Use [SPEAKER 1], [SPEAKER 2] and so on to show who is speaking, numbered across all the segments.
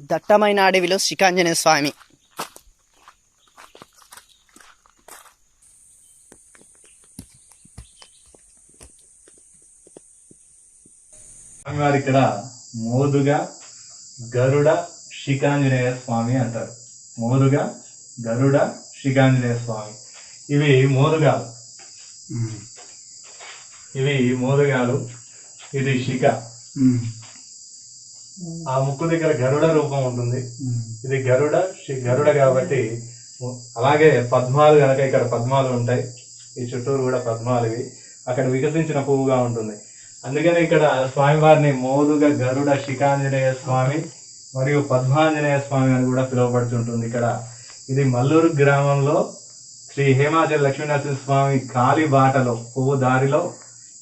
[SPEAKER 1] దట్టమైన అడవిలో శ్రీకాంజనేయ స్వామి.
[SPEAKER 2] స్వామివారు ఇక్కడ మోదుగా గరుడ శిఖాంజనేయ స్వామి అంటారు. మోదుగా గరుడ శిఖాంజనేయ స్వామి. ఇవి మోదుగాలు. ఇవి మోదుగాలు. ఇది శిఖ. ఆ ముక్కు దగ్గర గరుడ రూపం ఉంటుంది. ఇది గరుడ శి- గరుడ కాబట్టి అలాగే పద్మాలు కనుక ఇక్కడ పద్మాలు ఉంటాయి. ఈ చుట్టూరు కూడా పద్మాలు ఇవి. అక్కడ వికసించిన పువ్వుగా ఉంటుంది. అందుకని ఇక్కడ స్వామివారిని మోదుగ గరుడ శిఖాంజనేయ స్వామి మరియు పద్మాంజనేయ స్వామి అని కూడా పిలువబడుతుంటుంది ఇక్కడ. ఇది మల్లూరు గ్రామంలో శ్రీ హేమాచల లక్ష్మీనరసింహ స్వామి కాలి బాటలో పువ్వు దారిలో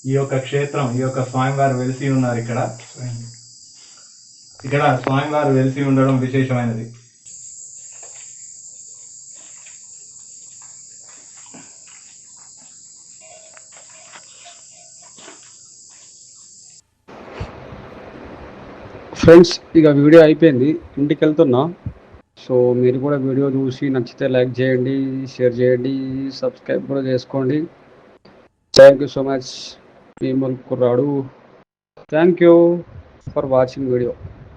[SPEAKER 2] ఈ యొక్క క్షేత్రం ఈ యొక్క స్వామివారు వెలిసి ఉన్నారు ఇక్కడ. ఇక్కడ స్వామివారు వెలిసి ఉండడం విశేషమైనది.
[SPEAKER 3] ఫ్రెండ్స్ ఇక వీడియో అయిపోయింది. ఇంటికి వెళ్తున్నా సో మీరు కూడా వీడియో చూసి నచ్చితే లైక్ చేయండి షేర్ చేయండి సబ్స్క్రైబ్ కూడా చేసుకోండి. థ్యాంక్ యూ సో మచ్ మీ కుర్రాడు. Thank you for watching video